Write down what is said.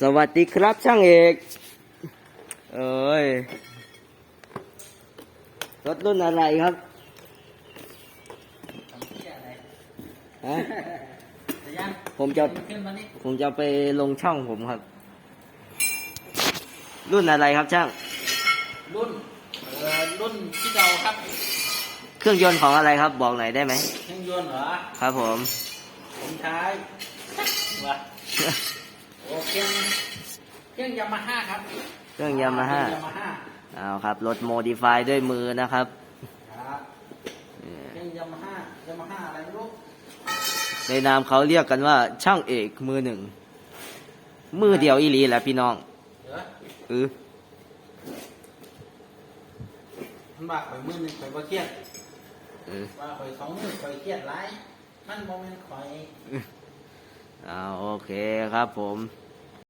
สวัสดีครับช่างเอก เอ้ย รถรุ่นอะไรครับทำเที่ยอะไรฮะจะยังผมจะขึ้นมานี่ผมจะเอาไปลงช่องผมครับ รุ่นอะไรครับช่าง รุ่น เอ่อ รุ่นที่เราครับ เครื่องยนต์ของอะไรครับ บอกหน่อยได้ไหม เครื่องยนต์เหรอ ครับผม ผมใช้วะโอ เครื่องเครื่องยามาฮ่าครับเครื่องยามาฮ่าเครื่องยามาฮ่าเอาครับรถโมดิฟายด้วยมือนะครับครับเออเครื่องยามาฮ่ายามาฮ่าอะไรไม่รู้ในนามเขาเรียกกันว่า ช่างเอกมือหนึ่ง มือเดียวอีหลีแหละพี่น้องเดี๋ยวเออมันบากไปมือหนึ่งไปบ่เครียดเออว่าข่อยสองมือข่อยเครียดหลายมันโมเมนต์ข่อยเอาโอเคครับผมค